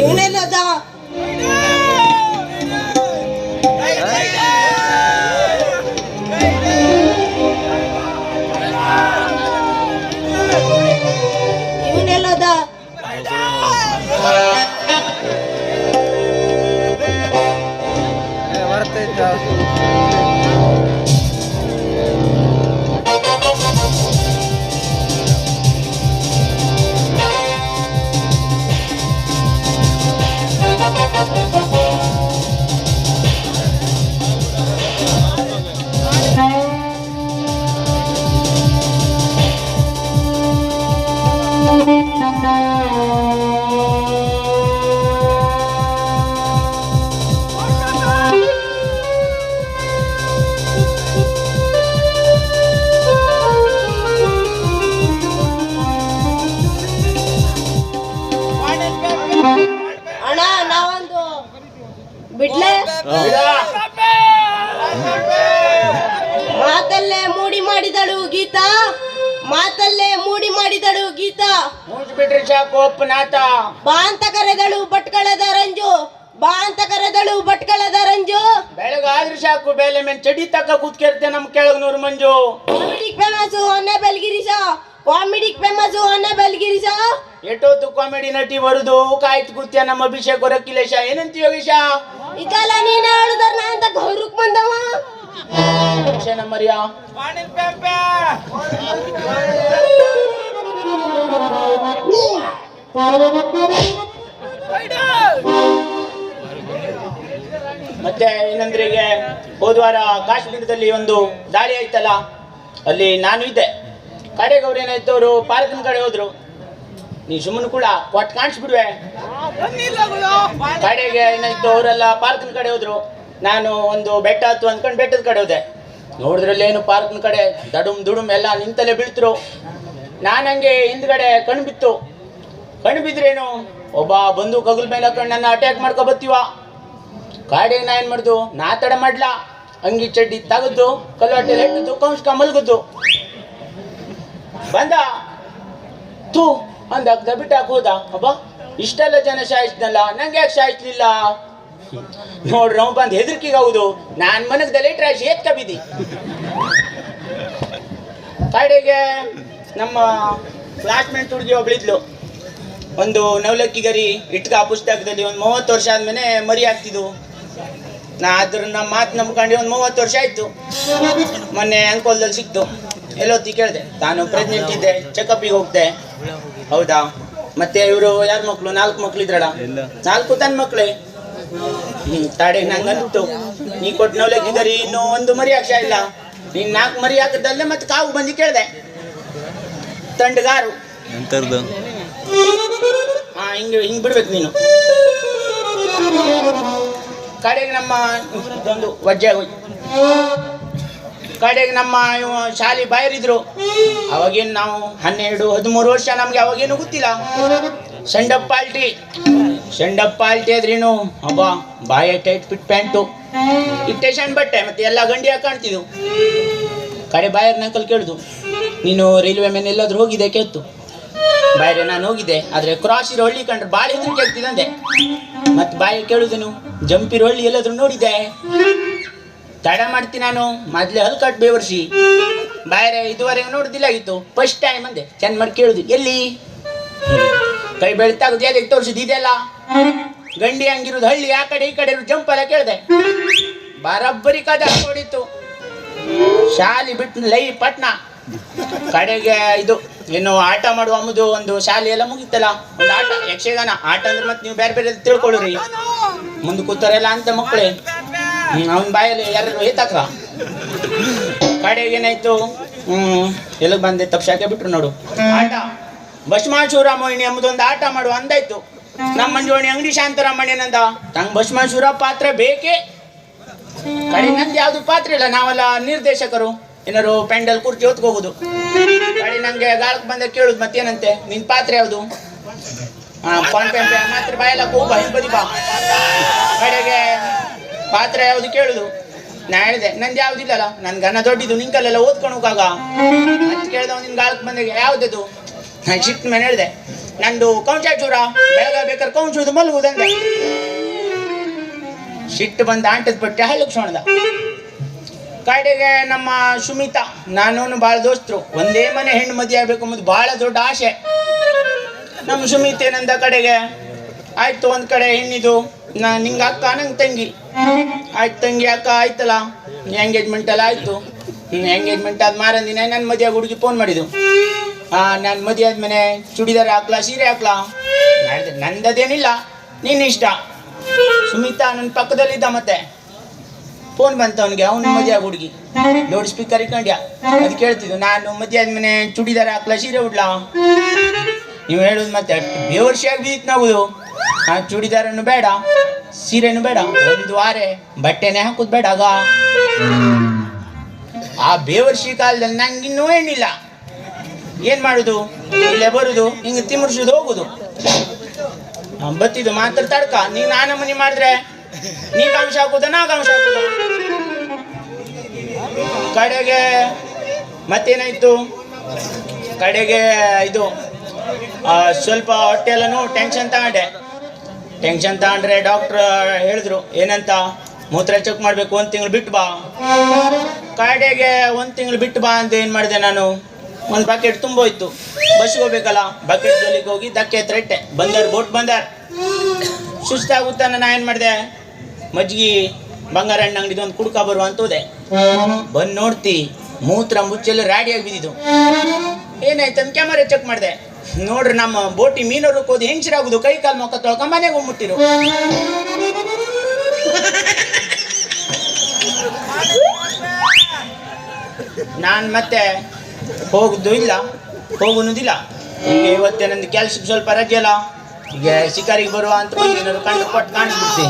ಇವನೆಲ್ಲದ ಬಿಡ್ಲೆ? ಮಾತಲ್ಲೇ ಮೂಡಿ ಮಾಡಿದಳು ಗೀತಾ. ಮಾತಲ್ಲೇ ಮೂಡಿ ಮಾಡಿದಳು ಗೀತಾ. ಬಿಟ್ರಿ ಸಾಕು ಒಪ್ಪನಾಥ ಬಾ ಅಂತ ಕರೆದಳು ಭಟ್ಕಳದ ರಂಜು. ಬಾ ಅಂತ ಕರೆದಳು ಭಟ್ಕಳದ ರಂಜು. ಬೆಳಗಾದ್ರೆ ಸಾಕು ಬೇಲೆ ಮೇಲೆ ಚಡಿ ತಕ್ಕ ಕೂತ್ಕಿರ್ತೆ ನಮ್ ಕೆಳಗ್ ನೂರು ಮಂಜು. ಕಾಮಿಡಿಕ್ ಫೇಮಸ್ ಹೊನ್ನೆ ಬೆಲ್ಗಿರಿಸ ಕಾಮಿಡಿಕ್ ಫೇಮಸ್ ಹೊನ್ನೆ ಬೆಲ್ಗಿರಿಸ ಎಷ್ಟೊತ್ತು ಕಾಮಿಡಿ ನಟಿ ಬರುದು? ಕಾಯ್ತು ಕೂತ್ಯ ನಮ್ಮ ಅಭಿಷೇಕ್ ಹೊರಕಿಲೇಶ ಏನಂತ ಯೋಗೇಶ? ಇದೆಲ್ಲ ನೀನ್ ಹೇಳುದರ್ ನಾ ಅಂತ ಗೌರಕ್ ಬಂದವ? ನಮ್ಮ ಮರ್ಯ ಮತ್ತೆ ಏನಂದ್ರೆ ಈಗ ಹೋದ್ವಾರ ಕಾಶ್ಮೀರದಲ್ಲಿ ಒಂದು ದಾಳಿ ಆಯ್ತಲ್ಲ? ಅಲ್ಲಿ ನಾನು ಇದ್ದೆ. ಕಡೆಗೆ ಅವ್ರು ಏನಾಯ್ತು ಅವರು ಪಾರ್ಕಿನ ಕಡೆ ಹೋದ್ರು. ನೀ ಸುಮ್ಮನೆ ಕೂಡ ಕೊಟ್ಟು ಕಾಣಿಸ್ಬಿಡುವೆ. ಕಡೆಗೆ ಏನಾಯ್ತು ಅವರೆಲ್ಲ ಪಾರ್ಕಿನ ಕಡೆ ಹೋದ್ರು. ನಾನು ಒಂದು ಬೆಟ್ಟ ಹತ್ತು ಅಂದ್ಕೊಂಡು ಬೆಟ್ಟದ ಕಡೆ ಹೋದೆ. ನೋಡಿದ್ರಲ್ಲಿ ಏನು ಪಾರ್ಕಿನ ಕಡೆ ದಡುಮ್ ದುಡುಮ್ ಎಲ್ಲ ನಿಂತಲೇ ಬೀಳ್ತರು. ನಾನು ಹಂಗೆ ಹಿಂದ್ಗಡೆ ಕಣ್ಣು ಬಿತ್ತು. ಕಣ್ಣು ಬಿದ್ರೇನು? ಒಬ್ಬ ಬಂದು ಕಗಲ್ ಮೇಲೆ ಹಾಕೊಂಡು ನನ್ನ ಅಟ್ಯಾಕ್ ಮಾಡ್ಕೊ ಬತ್ತೀವ ಕಾಡಿಗೆ ನಾ ಏನು ಮಾಡ್ದು? ನಾ ತಡ ಮಾಡ್ಲ? ಅಂಗಿ ಚಡ್ಡಿ ತಗದ್ದು ಕಲ್ಲೊಟ್ಟೆಲಿ ಇಟ್ಟಿದ್ದು ಕಂಸ್ಕ ಮಲ್ಗದ್ದು. ಬಂದ. ತೂ ಅಂದ ಬಿಟ್ಟು ಹಾಕೋದ ಅಬ್ಬ, ಇಷ್ಟೆಲ್ಲ ಜನ ಸಾಯಿಸ್ನಲ್ಲ ನಂಗೆ ಯಾಕೆ ಶಾಯಿಸ್ಲಿಲ್ಲ? ನೋಡ್ರಿ ನಾವು ಬಂದು ಹೆದರ್ಕಿಗೆ ಹೌದು. ನಾನು ಮನಗದಲ್ಲಿ ಟ್ರಾಶ್ ಏತ್ ಕಬಿದಿ. ಕಡೆಗೆ ನಮ್ಮ ಕ್ಲಾಸ್ಮೇಟ್ ಹುಡುಗಿ ಒಬ್ಳಿದ್ಲು. ಒಂದು ನವಲಕ್ಕಿ ಗರಿ ಇಟ್ಕ ಪುಸ್ತಕದಲ್ಲಿ ಒಂದು ಮೂವತ್ತು ವರ್ಷ ಆದ್ಮೇಲೆ ಮರಿ ಆಗ್ತಿದ್ವು ನಾ ಅದ್ರ ನಮ್ಮ ಮಾತು ನಂಬ್ಕೊಂಡು ಒಂದು ಮೂವತ್ತು ವರ್ಷ ಆಯ್ತು. ಮೊನ್ನೆ ಅಂಕೋಲ್ದಲ್ಲಿ ಸಿಕ್ತು. ಎಲ್ಲೊತ್ತಿ ಕೇಳಿದೆ ನಾನು ಪ್ರೆಗ್ನೆಂಟ್ ಇದ್ದೆ ಚೆಕಪ್ಪಿಗೆ ಹೋಗ್ದೆ. ಹೌದಾ? ಮತ್ತೆ ಇವರು ಯಾರ ಮಕ್ಕಳು ನಾಲ್ಕು ಮಕ್ಳು ಇದ್ರಲ್ಲ ನಾಲ್ಕು ತನ್ನ ಮಕ್ಕಳೇ ಹ್ಮ್ ತಾಡೆ ನಂಗಂತು ನೀ ಕೊಟ್ಟು ನವಲಕ್ಕಿಗರಿ ಇನ್ನೂ ಒಂದು ಮರಿ ಅಕ್ಷ ಇಲ್ಲ. ನೀನ್ ನಾಲ್ಕು ಮರಿ ಹಾಕದಲ್ಲೇ ಮತ್ತೆ ಕಾವು ಬಂದು ಕೇಳಿದೆ. ತಂಡಗಾರು. ಹಿಂಗ ಹಾ ಹಿಂಗೆ ಹಿಂಗೆ ಬಿಡ್ಬೇಕು ನೀನು. ಕಡೆಗೆ ನಮ್ಮ ಇದೊಂದು ವಜ್ಜೆ ಹೋಯ್ತು ಕಡೆಗೆ ನಮ್ಮ ಶಾಲೆ ಬಾಯರಿದ್ರು. ಅವಾಗೇನು ನಾವು ಹನ್ನೆರಡು, ಹದಿಮೂರು ವರ್ಷ ನಮಗೆ ಅವಾಗೇನು ಗೊತ್ತಿಲ್ಲ. Send-off party. ಸೆಂಡಪ್ ಪಾಲ್ಟಿ ಆದ್ರೇನು ಹಬ್ಬ ಬಾಯ ಟೈಟ್ ಫಿಟ್ ಪ್ಯಾಂಟು. ಇಟ್ಟೇಷನ್ ಬಟ್ಟೆ ಮತ್ತೆ ಎಲ್ಲ ಗಂಡಿ ಹಾಕಾಣ್ತಿದ್ವು ಕಡೆ ಬಾಯರ್ ನಕಲ್ ಕೇಳುದು, ನೀನು ರೈಲ್ವೆ ಮೇಲೆ ಎಲ್ಲಾದ್ರೂ ಹೋಗಿದೆ ಕೇಳ್ತು. ಬಾಯ್ರೆ ನಾನು ಹೋಗಿದ್ದೆ, ಆದ್ರೆ ಕ್ರಾಸ್ ಇರೋ ಹಳ್ಳಿ ಕಂಡ್ರೆ ಬಾಳೆ ಹೆದರಿಕೆ ಮತ್ತೆ ಬಾಯಿ ಕೇಳುದನು, ಜಂಪಿರೋ ಹಳ್ಳಿ ಎಲ್ಲಾದ್ರೂ ನೋಡಿದ್ದೆ ತಡ ಮಾಡ್ತೀನಿ ನಾನು. ಮೊದ್ಲೆ ಹಲ್ ಕಟ್ ಬೇವರ್ಸಿ. ಬಾಯ್ರೆ, ಇದುವರೆಗೆ ನೋಡುದಿಲ್ಲ ಆಗಿತ್ತು. ಫಸ್ಟ್ ಟೈಮ್ ಅಂದೆ. ಚೆಂದ ಮಾಡಿ ಕೇಳುದು. ಎಲ್ಲಿ? ಕೈ ಬೆಳ್ತಾಗುದು. ಎಲ್ಲಿ ತೋರಿಸಿದ್? ಇದೆಲ್ಲ? ಗಂಡಿ ಹಂಗಿರುದು. ಹಳ್ಳಿ ಆ ಕಡೆ ಈ ಕಡೆ ಜಂಪ್ ಎಲ್ಲ ಕೇಳಿದೆ. ಬರಬ್ಬರಿ ಕದ ನೋಡಿತ್ತು ಶಾಲಿ ಬಿಟ್ಟು ಲೈ ಪಟ್ನ. ಕಡೆಗೆ ಇದು, ಏನು ಆಟ ಮಾಡುವ ಅಮ್ಮದು ಒಂದು ಶಾಲೆ ಎಲ್ಲ ಮುಗಿತಲ್ಲ? ಒಂದು ಆಟ, ಯಕ್ಷಗಾನ. ಆಟ ಅಂದ್ರೆ ಮತ್ತೆ ನೀವು ಬೇರೆ ಬೇರೆ ತಿಳ್ಕೊಳ್ಳ್ರಿ. ಮುಂದೆ ಕೂತಾರೆಲ್ಲ ಅಂತ ಮಕ್ಕಳೇ. ಅವನ ಬಾಯಲ್ಲಿ ಯಾರು ಏತಾಕ್ರ ಕಡೆ ಏನಾಯ್ತು? ಹ್ಮ್. ಎಲ್ಲಿಗೆ ಬಂದೆ? ತಪ್ಸಾಕೆ ಬಿಟ್ರು ನೋಡು. ಆಟ. ಭಸ್ಮಾಸೂರ ಮೋಹಿನಿ ಎಂಬುದೊಂದು ಆಟ ಮಾಡುವ ಅಂದಾಯ್ತು. ನಮ್ಮ ಮಂಜುವಣಿ ಅಂಗಡಿ ಶಾಂತರಾಮಣ್ಣನಂದ ತಂಗ್ ಭಸ್ಮಾಸೂರ ಪಾತ್ರ ಬೇಕೇ? ಕಡೆ ನಂದು ಯಾವ್ದು ಪಾತ್ರ ಇಲ್ಲ. ನಾವೆಲ್ಲ ನಿರ್ದೇಶಕರು. ಏನಾರು ಪೆಂಡಲ್ ಕುರ್ಚಿ ಹೊತ್ಕೋಗುದು ಕಡೆ ನಂಗೆ ಗಾಳಕ್ ಬಂದ ಕೇಳುದು ಮತ್ತೇನಂತೆ? ನಿನ್ ಪಾತ್ರ ಯಾವ್ದು? ಹಾ ಫೋನ್ ಪೇ ಮಾತ್ರ ಬಾಯಲ್ಲ ಹೋಗ್ಬಾ ಹಿಂಬದಿ ಬಾ. ಕಡೆಗೆ ಪಾತ್ರ ಯಾವ್ದು ಕೇಳುದು? ನಾ ಹೇಳಿದೆ, ನಂದು ಯಾವ್ದಿಲ್ಲಲ್ಲ ನನ್ ಗನ ದೊಡ್ಡಿದ್ದು ನಿಂಕಲ್ಲೆಲ್ಲ ಓದ್ಕೊಂಡು ಹೋಗಾಗ. ಅಂತ ನಿನ್ ಗಾಳಕ್ಕೆ ಬಂದಾಗ, ಯಾವ್ದದು? ನಾನು ಶಿಫ್ಟ್ ಮೇಲೆ ಹೇಳಿದೆ, ನಂದು ಕೌಂಚ ಚೂರ ಬೆಳಗ ಬೇಕಾದ್ರೆ ಕೌಂಚುದು ಮಲಗುದಂಗೆ ಸಿಟ್ಟು ಬಂದ ಆಂಟದ ಬಟ್ಟೆ ಹಳ್ಳಕ್ಸೋಣದ ಕಡೆಗೆ ನಮ್ಮ ಸುಮಿತಾ ನಾನು ಭಾಳ ದೋಸ್ತರು, ಒಂದೇ ಮನೆ ಹೆಣ್ಣು ಮದುವೆ ಆಗ್ಬೇಕು ಅನ್ನೋದು ಭಾಳ ದೊಡ್ಡ ಆಸೆ. ನಮ್ಮ ಸುಮಿತ್ ಏನಂದ ಕಡೆಗೆ ಆಯ್ತು, ಒಂದ್ ಕಡೆ ಹೆಣ್ಣಿದು. ನಾ ನಿಂಗೆ ಅಕ್ಕ ನಂಗೆ ತಂಗಿ. ಆಯ್ತು ತಂಗಿ ಅಕ್ಕ, ಆಯ್ತಲ್ಲ? ಎಂಗೇಜ್ಮೆಂಟ್ ಎಲ್ಲ ಆಯ್ತು. ಎಂಗೇಜ್ಮೆಂಟ್ ಆದ ಮಾರಂದಿನ ನನ್ ಮದುವೆ ಹುಡುಗಿ ಫೋನ್ ಮಾಡಿದ್ದು. ಆ ನನ್ನ ಮದುವೆ ಆದ್ಮೇಲೆ ಚೂಡಿದಾರ ಹಾಕ್ಲಾ, ಸೀರೆ ಹಾಕ್ಲಾ? ನಂದದೇನಿಲ್ಲ ನಿನ್ನ ಇಷ್ಟ. ಸುಮಿತಾ ನನ್ನ ಪಕ್ಕದಲ್ಲಿದ್ದ ಮತ್ತೆ. ಫೋನ್ ಬಂತ ಅವನಿಗೆ, ಅವ್ನ ಮದುವೆ ಹುಡುಗಿ. ಲೌಡ್ ಸ್ಪೀಕರ್ ಇಟ್ಕೊಂಡ್ಯ? ಅದು ಕೇಳ್ತಿದ್ದು, ನಾನು ಮದುವೆ ಆದ್ಮೇಲೆ ಚೂಡಿದಾರ ಹಾಕ್ಲಾ, ಸೀರೆ ಉಡ್ಲಾ? ನೀವು ಹೇಳುದು ಮತ್ತೆ ಬೇವರ್ಷಿಯಾಗಿ ಬೀತ್ ನಾವು ಆ ಚೂಡಿದಾರನು ಬೇಡ ಸೀರೆನು ಬೇಡ, ಒಂದು ವಾರೆ ಬಟ್ಟೆನೆ ಹಾಕುದು ಬೇಡ ಆಗ. ಆ ಬೇವರ್ಷಿ ಕಾಲದಲ್ಲಿ ನಂಗೆ ಇನ್ನೂ ಹೆಣ್ಣಿಲ್ಲ ಏನ್ ಮಾಡುದು? ಇಲ್ಲೇ ಬರುದು, ಹಿಂಗೆ ತಿಮ್ಮರ್ಸುದು ಹೋಗುದು. ಬತ್ತಿದ್ದು ಮಾತ್ರ ತಡ್ಕ ನೀ ನಾನು ಮನಿ ಮಾಡಿದ್ರೆ ನೀ ಕಾಂಶ ಹಾಕುದ ನಾ ಕಾಂಶ ಹಾಕುದ? ಕಡೆಗೆ ಮತ್ತೇನಾಯ್ತು? ಕಡೆಗೆ ಇದು ಸ್ವಲ್ಪ ಹೊಟ್ಟೆ ಎಲ್ಲನೂ ಟೆನ್ಷನ್ ತಗೊಂಡೆ. ಟೆನ್ಷನ್ ತಗೊಂಡ್ರೆ ಡಾಕ್ಟ್ರ್ ಹೇಳಿದ್ರು, ಏನಂತ? ಮೂತ್ರ ಚೆಕ್ ಮಾಡಬೇಕು, ಒಂದು ತಿಂಗಳು ಬಿಟ್ಟು ಬಾ. ಕಾಯ್ಡೆಗೆ ಒಂದು ತಿಂಗಳು ಬಿಟ್ಟು ಬಾ ಅಂತ ಏನು ಮಾಡಿದೆ ನಾನು? ಒಂದು ಬಕೆಟ್ ತುಂಬೋಯ್ತು. ಬಸ್ಸಿಗೆ ಹೋಗ್ಬೇಕಲ್ಲ? ಬಕೆಟ್ ಜೊಲಿಗೆ ಹೋಗಿ ಧಕ್ಕೆ ಹತ್ರ ಇಟ್ಟೆ. ಬೋಟ್ ಬೋಟ್ ಬಂದರ್. ಸುಸ್ತಾಗುತ್ತಾ ನಾನು ಏನು ಮಾಡಿದೆ? ಮಜ್ಜಿಗೆ ಬಂಗಾರ ಹಣ್ಣು ಅಂಗಡಿದು ಒಂದು ಕುಡ್ಕ ಬರುವ ಅಂತ ಹೋದೆ. ಬಂದು ನೋಡ್ತಿ, ಮೂತ್ರ ಮುಚ್ಚಲು ರಾಡಿಯಾಗಿ ಬಿದ್ದಿದ್ದು. ಏನಾಯ್ತು ಅಂತ ಕ್ಯಾಮರಾ ಚೆಕ್ ಮಾಡಿದೆ. ನೋಡ್ರಿ ನಮ್ಮ ಬೋಟಿ ಮೀನರು ಹೋದಿ ಆಗುದು ಕೈ ಕಾಲು ಮೊಕ್ಕ ತೊಳ್ಕ ಮನೆಗೆ ಹೋಗ್ಬಿಟ್ಟಿರು ನಾನು ಮತ್ತೆ ಹೋಗುದು ಇಲ್ಲ. ಹೋಗುನುದಿಲ್ಲ ಈಗ ಇವತ್ತೇ ನಂದು ಕೆಲ್ಸಕ್ಕೆ ಸ್ವಲ್ಪ ರಜೆ ಅಲ್ಲ. ಈಗ ಶಿಕಾರಿಗೆ ಬರುವ ಅಂತ ಏನಾದ್ರು ಕಂಡು ಕೊಟ್ಟು ಕಾಣಿಸ್ಬಿಡ್ತಿ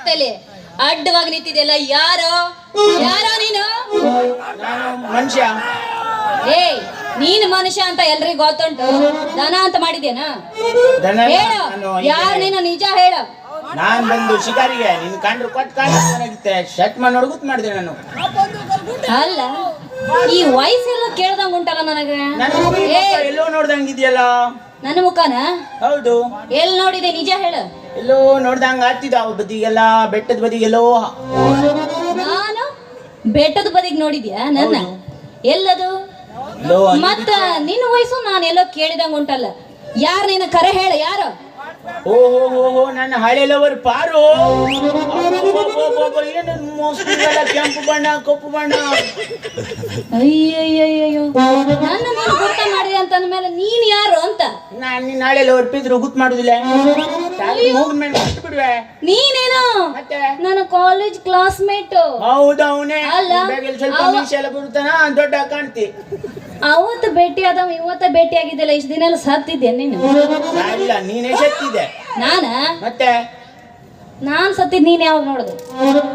ರಸ್ತೆಲಿ ಅಡ್ಡವಾಗಿ ನಿಂತಿದೆಯಲ್ಲ ಯಾರು? ಯಾರೋ ನೀನು? ನಾನು ಮನುಷ್ಯ. ಏಯ್ ನೀನು ಮನುಷ್ಯ ಅಂತ ಎಲ್ರಿಗೂ ಗೊತ್ತುಂಟು. ದನ ಅಂತ ಮಾಡಿದೇನಾ ಹೇಳು. ಯಾರು ನೀನು? ನಿಜ ಹೇಳು. ನಾನು ಬಂದು ಶಿಕಾರಿಗೆ ನಿನ್ ಕಂಡ್ರು ಕೊಟ್ಟು ಕಾಣಿಸ್ತಾನಾಗಿತ್ತೆ ಶಟ್ ನೋಡ್ಗುತ್ ಮಾಡಿದೆ ನಾನು. ಅಲ್ಲ ಈ ವಯಸ್ಸೆಲ್ಲ ಕೇಳ್ದಂಗ ಉಂಟಲ್ಲ ನನಗೆ? ಎಲ್ಲೋ ನೋಡ್ದಂಗಿದೆಯಲ್ಲ ನನ್ನ ಮುಖನ? ಹೌದು. ಎಲ್ಲಿ ನೋಡಿದೆ? ನಿಜ ಹೇಳು. ಎಲ್ಲೋ ನೋಡ್ದಂಗ ಆಗ್ತಿದ್ದ ಬದಿ ಬದಿಗೆಲ್ಲ ಬೆಟ್ಟದ ಬದಿಗೆಲ್ಲೋ. ನಾನು ಬೆಟ್ಟದ ಬದಿಗೆ ನೋಡಿದ್ಯಾ ನನ್ನ? ಎಲ್ಲದು? ಎಲ್ಲೋ ಮತ್ತ ನಿನ್ನ ವಯಸ್ಸು ನಾನು ಎಲ್ಲೋ ಕೇಳಿದಂಗ ಉಂಟಲ್ಲ. ಯಾರು ನಿನ್ನ ಕರೆ ಹೇಳ ಯಾರು? ಓ ಹೋ ಹೋ ಹೋ ನನ್ನ ಹಳೆ ಲವರ್ ಪಾರು. ಏನು ಮೋಸ್ತಿಗೆಲ್ಲ ಕೆಂಪು ಬಣ್ಣ ಕಪ್ಪು ಬಣ್ಣ? ಅಯ್ಯಯ್ಯಯ್ಯೋ ನನ್ನ ನೀನು ಗುರ್ತ ಮಾಡಿದೆ ಅಂತ ಅಂದ್ಮೇಲೆ ನೀನ್ ಯಾರು ಅಂತ? ನಾನು ನಿನ್ನ ಹಳೆ ಲವರ್ ಪಿದ್ರು ಗುತ್ ಮಾಡುದಿಲ್ಲ. ಮೇಲೆ ಬಿಟ್ಟು ಬಿಡುವೆ. ನೀನೇನು? ನನ್ನ ಕಾಲೇಜ್ ಕ್ಲಾಸ್ಮೇಟ್ ಹೌದು ಅವನೇ ಅಲ್ಲ. ಸ್ವಲ್ಪ ಮೀಸೆ ಎಲ್ಲ ಬರುತ್ತಾನ? ದೊಡ್ಡ ಕಾಣ್ತಿ. ಅವತ್ತು ಭೇಟಿ ಆದವ ಇವತ್ತ ಭೇಟಿ ಆಗಿದ್ದಲ್ಲ ಇಷ್ಟು ದಿನ ಎಲ್ಲ ಸತ್ತಿದ್ದೆ ನೀನು? ನಾ ಇಲ್ಲ ನೀನೇ ನಾನ? ಮತ್ತೆ? ನಾನ್ ಸತ್ತಿದ್ ನೀನ್ ಯಾವಾಗ ನೋಡುದು?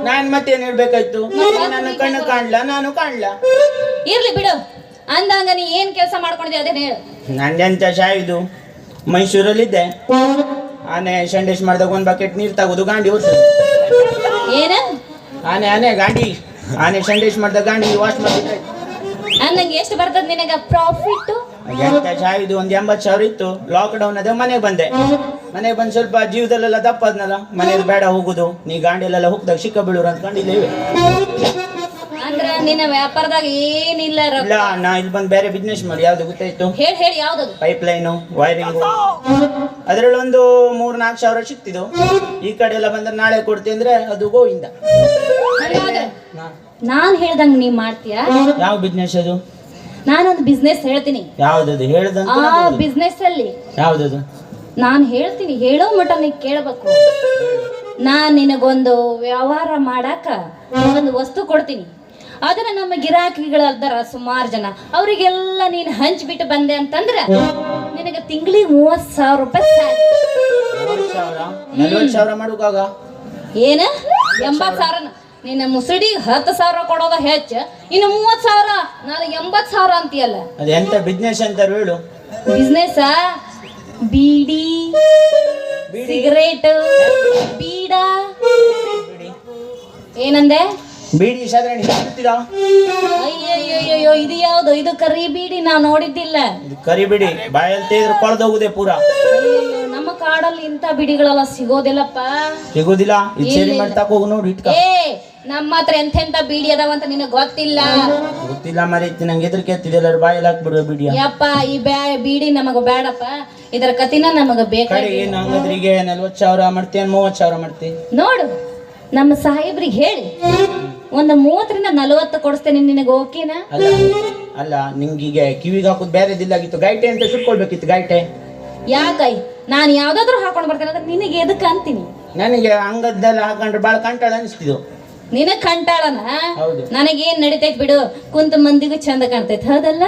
ನಾನ್ ಮತ್ತೇನ್ ಹೇಳ್ಬೇಕಾಯ್ತು? ನಾನು ಕಣ್ಣು ಕಾಣ್ಲ? ನಾನು ಕಾಣ್ಲ? ಇರ್ಲಿ ಬಿಡು. ಅಂದಂಗ ನೀ ಏನ್ ಕೆಲಸ ಮಾಡ್ಕೊಂಡಿದ್ಯ ಅದೇ ಹೇಳು. ನಂದೆಂತ ಶಾಯಿದು ಮೈಸೂರಲ್ಲಿದ್ದೆ. ಆನೆ ಸಂಡೇಶ್ ಮಾಡ್ದಾಗ ಒಂದ್ ಬಕೆಟ್ ನೀರ್ ತಗೋದು ಗಾಂಡಿ ಓಡಿಸೋದು ಏನ? ಆನೆ ಆನೆ ಗಾಂಡಿ. ಆನೆ ಸಂಡೇಶ್ ಮಾಡ್ದಾಗ ಗಾಂಡಿ ವಾಶ್ ಅಂದಂಗೆ ಎಷ್ಟು ಬರ್ತದ ನಿನಗ? ಪ್ರಾಫಿಟ್ ಎಂತ ಶಾಯಿದು ಒಂದು ಎಂಬತ್ತು ಸಾವಿರ ಇತ್ತು. ಲಾಕ್ ಡೌನ್ ಅದೇ ಮನೆಗೆ ಬಂದೆ. ಮನೆಗೆ ಬಂದು ಸ್ವಲ್ಪ ಜೀವದಲ್ಲೆಲ್ಲ ದಪ್ಪದ್ನಲ್ಲ. ಮನೆಯಲ್ಲಿ ಬೇಡ ಹೋಗುದು. ನೀ ಗಾಂಡಿಲೆಲ್ಲ ಹೋಗ್ದಾಗ ಸಿಕ್ಕ ಬೀಳೂರು ಅಂದ್ಕೊಂಡು ಇಲ್ಲೇ ಇವೆ. ಅಂದ್ರ ನಿನ್ನ ವ್ಯಾಪಾರದಾಗ ಏನಿಲ್ಲ ರೊಕ್ಕ? ಇಲ್ಲ ನಾ ಇಲ್ಲಿ ಬಂದು ಬೇರೆ ಬಿಸ್ನೆಸ್ ಮಾಡಿ. ಯಾವ್ದು ಗೊತ್ತಾಯ್ತು? ಹೇಳಿ ಹೇಳಿ ಯಾವ್ದದು? ಪೈಪ್ ಲೈನು ವೈರಿಂಗು ಅದರಲ್ಲಿ ಒಂದು ಮೂರ್ ನಾಲ್ಕು ಸಾವಿರ ಸಿಕ್ತಿದ್ದು ಈ ಕಡೆ ಎಲ್ಲ ಬಂದ್ರೆ ನಾಳೆ ಕೊಡ್ತೀನಿ ಅಂದ್ರೆ ಅದು ಗೋವಿಂದ. ನಾನ್ ಹೇಳ್ದಂಗ್ ನೀವ್ ಮಾಡ್ತೀಯಾ? ಯಾವ ಬಿಸ್ನೆಸ್ ಅದು? ನಾನೊಂದು ಬಿಸ್ನೆಸ್ ಹೇಳ್ತೀನಿ. ಯಾವ್ದದು? ಹೇಳ್ದಂತ ಆ ಬಿಸ್ನೆಸ್ ಅಲ್ಲಿ ಯಾವ್ದದು? ನಾನ್ ಹೇಳ್ತೀನಿ ಹೇಳೋ ಮಟ ನೀ ಕೇಳಬೇಕು. ನಾನ್ ನಿನಗೊಂದು ವ್ಯವಹಾರ ಮಾಡಾಕ ಒಂದು ವಸ್ತು ಕೊಡ್ತೀನಿ. ಅದನ್ನ ನಮ್ಮ ಗಿರಾಕಿಗಳದ್ದಾರ ಸುಮಾರು ಜನ. ಅವರಿಗೆಲ್ಲ ನೀನು ಹಂಚ್ಬಿಟ್ಟು ಬಂದೆ ಅಂತಂದ್ರೆ ನಿನಗೆ ತಿಂಗಳಿಗೆ ಮೂವತ್ ಸಾವಿರ ರೂಪಾಯಿ salary. ನಲ್ವತ್ತು ಸಾವಿರ? ನಲ್ವತ್ತು ಸಾವಿರ ಮಾಡುವಾಗ ಏನ? ಎಂಬತ್ ಸಾವಿರ ನಿನ್ನ ಮುಸುಡಿಗೆ ಹತ್ತು ಸಾವಿರ ಕೊಡೋದ ಹೆಚ್ಚ ಇನ್ನು ಮೂವತ್ ಸಾವಿರ ನಾನು ಎಂಬತ್ ಸಾವಿರ ಅಂತೀಯಲ್ಲ. ಅದು ಎಂತ ಬಿಸ್ನೆಸ್ ಅಂತ ಹೇಳು. ಬಿಸ್ನೆಸ್ ಬೀಡಿ ಸಿಗರೇಟ್ ಬೀಡ. ಏನಂದೆ? ಬೀಡಿ ಸಾಧಾರಣ ಅಯ್ಯಯ್ಯಯ್ಯೋ ಇದು ಯಾವ್ದು? ಇದು ಕರಿ ಬೀಡಿ ನಾ ನೋಡಿದ್ದಿಲ್ಲ. ಕರಿ ಬಿಡಿ. ಬಾಯಲ್ಲಿ ತೆಗೆದ್ರೆ ಕೊಳ್ದೋಗುದೆ ಪೂರ. ಅಯ್ಯಯ್ಯೋ, ನಮ್ಮ ಕಾಡಲ್ಲಿ ಇಂಥ ಬಿಡಿಗಳೆಲ್ಲ ಸಿಗೋದಿಲ್ಲಪ್ಪ. ಸಿಗೋದಿಲ್ಲ. ಇದು ಸೇರಿ ಮಾಡ್ತಾಕ ಹೋಗಿ ನೋಡಿ ಇಟ್ಕ. ಏ ನಮ್ಮ ಹತ್ರ ಎಂತೆಂತ ಬೀಡಿ ಅದಾವಂತ ನಿನಗ್ ಗೊತ್ತಿಲ್ಲ? ಗೊತ್ತಿಲ್ಲ ಮರೀತಿ ನಂಗೆ ಎದುರು ಕೆತ್ತಿದೆಲ್ಲ ಬಾಯಲ್ಲಿ ಹಾಕ್ಬಿಡು ಬೀಡಿ ಯಪ್ಪ ಈ ಬ್ಯಾ ಬೀಡಿ ನಮಗ ಬೇಡಪ್ಪ ಇದರ ಕತಿನ ನಮಗ ಬೇಕಾಗಿ ಏನು ಹಂಗದ್ರಿಗೆ ನಲ್ವತ್ತು ಸಾವಿರ ಮಾಡ್ತೀನಿ ಮೂವತ್ತು ಸಾವಿರ ಮಾಡ್ತೀನಿ ನೋಡು ನಮ್ಮ ಸಾಹೇಬ್ರಿಗೆ ಹೇಳಿ. ಒಂದು ಮೂವತ್ತರಿಂದ ನಲವತ್ತು ಕೊಡಿಸ್ತೇನೆ ನಿನಗೆ ಓಕೆನಾ? ಅಲ್ಲ ಅಲ್ಲ ನಿಂಗೀಗ ಕಿವಿಗೆ ಹಾಕೋದು ಬೇರೆದಿಲ್ಲಾಗಿತ್ತು ಗೈಟೆ ಅಂತ ಸುಟ್ಕೊಳ್ಬೇಕಿತ್ತು ಗೈಟೆ ಯಾಕೈ? ನಾನು ಯಾವ್ದಾದ್ರು ಹಾಕೊಂಡು ಬರ್ತೇನೆ ಅಂದ್ರೆ ನಿನಗೆ ಎದಕ್ಕೆ ಅಂತೀನಿ? ನನಗೆ ಹಂಗದ್ದೆಲ್ಲ ಹಾಕೊಂಡ್ರೆ ಭಾಳ ಕಂಟಾಳ ಅನಿಸ್ತಿದ್ದು ನಿನಗ್ ಕಂಟಾಳನ. ನನಗೇನ್ ನಡಿತೈತ್ ಬಿಡು. ಕುಂತ ಮಂದಿಗೂ ಚಂದ ಕಾಣ್ತೈತ್. ಹೌದಲ್ಲ?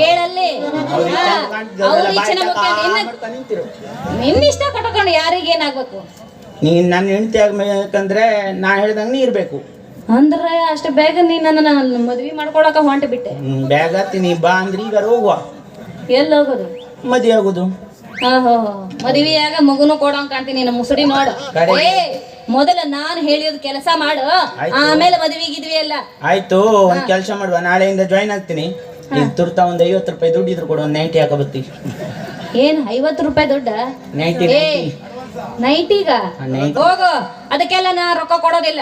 ಕೇಳಲ್ಲಿ. ನಿನ್ನ ಇಷ್ಟ ಕಟ್ಕೊಂಡು ಯಾರಿಗೇನಾಗ್ಬೇಕು ನೀನ್ ನನ್ನ ಹೆಂಡತಿ ಆಗ್ಬೇಕಂದ್ರೆ ನಾ ಹೇಳ್ದಂಗ ನೀ ಇರ್ಬೇಕು. ಅಂದ್ರೆ ಅಷ್ಟು ಬೇಗ ನೀನ್ ನನ್ನ ಮದ್ವಿ ಮಾಡ್ಕೊಳಕ ಹೊಂಟ ಬಿಟ್ಟೆ. ಬೇಗ ತಿನ್ನಿ ಹತ್ತೀನಿ ಬಾ ಅಂದ್ರೆ ಈಗ ಹೋಗುವ ಎಲ್ಲಿ ಹೋಗೋದು? ಮದ್ವೆ ಆಗುದು. ಮದುವೆಯಾಗ ಮಗುನು ಕೊಡೋ ಕಾಣ್ತೀನಿ ನಿನ್ನ ಮುಸುಡಿ ನೋಡು. ಏ ಮೊದಲ ನಾನು ಹೇಳಿದ ಕೆಲಸ ಮಾಡು. ಆಮೇಲೆ ಮದುವೆಗಿದ್ವಿ ಎಲ್ಲ. ಆಯ್ತು ಒಂದ್ ಕೆಲಸ ಮಾಡುವ. ನಾಳೆಯಿಂದ ಜಾಯಿನ್ ಆಗ್ತೀನಿ. ಈಗ ತುರ್ತಾ ಒಂದ್ ಐವತ್ತು ರೂಪಾಯಿ ದುಡ್ಡು ಇದ್ರು ಕೊಡು ಒಂದ್ ನೈಂಟಿ ಹಾಕ ಬತ್ತಿ ಏನ್ ಐವತ್ತು ರೂಪಾಯಿ ದುಡ್ಡ? ನೈಂಟಿ ಏ ನೈಟಿಗ? ನೈಂಟಿ. ಹೋಗು ಅದಕ್ಕೆಲ್ಲ ನಾ ರೊಕ್ಕ ಕೊಡೋದಿಲ್ಲ.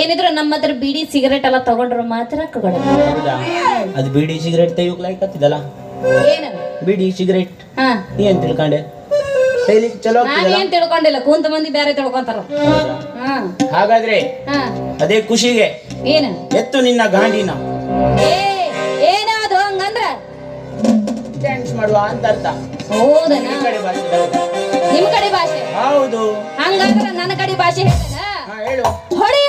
ಏನಿದ್ರು ನಮ್ಮ ಹತ್ರ ಬಿಡಿ ಸಿಗರೇಟ್ ಎಲ್ಲ ತಗೊಂಡ್ರು ಮಾತ್ರ ಕೊಡೋದು ಹೌದಾ? ಅದು ಬಿಡಿ ಸಿಗರೇಟ್ ತೆಗಿಯೋಕ್ ಲೈಕ್ ಹತ್ತಿದಲ್ಲ ಏನು ಬಿಡಿ ಸಿಗರೇಟ್. ಹಾ. ನೀ ಏನ್ ತಿಳ್ಕೊಂಡೆ? ಶೈಲಿಗೆ ಚಲೋ ಆಗ್ತಿದಲ್ಲ? ತಿಳ್ಕೊಂಡಿಲ್ಲ ಕುಂತ ಮಂದಿ ಬೇರೆ ತಿಳ್ಕೊಂತಾರ? ಹಾ. ಹಾಗಾದ್ರೆ ಹಾ. ಅದೇ ಖುಷಿಗೆ ಏನು? ಎತ್ತು ನಿನ್ನ ಗಾಂಡಿನ. ಏ ಏನಾದು ಹಂಗಂದ್ರ? ಡ್ಯಾನ್ಸ್ ಮಾಡುವ ಅಂತ ಅರ್ಥ. ಹೌದನ ಈ ಕಡೆ ಭಾಷೆ ನಿಮ್ ಕಡೆ ಭಾಷೆ? ಹೌದು. ಹಂಗಂದ್ರ ನನ್ನ ಕಡೆ ಭಾಷೆ ಹೇಳ್ತೇನ ಹಾ ಹೇಳು. ಹೊಡಿ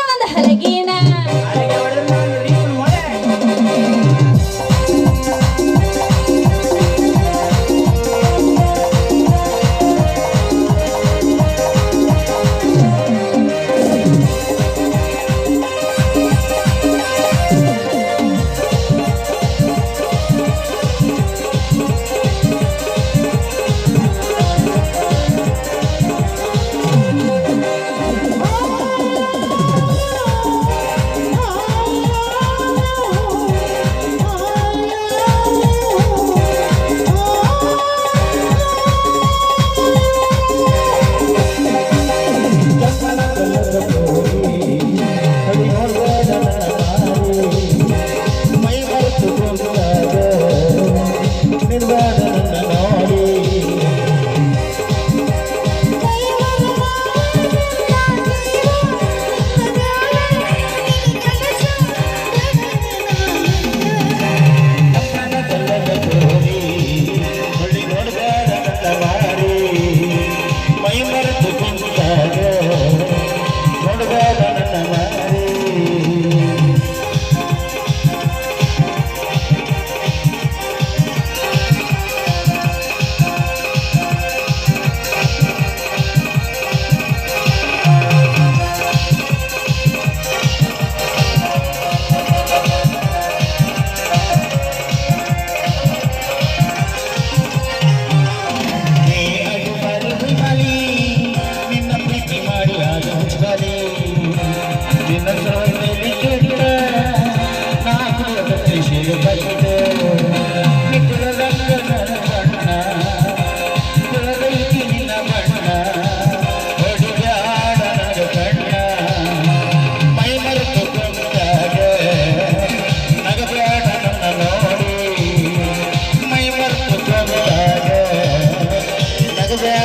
Yeah.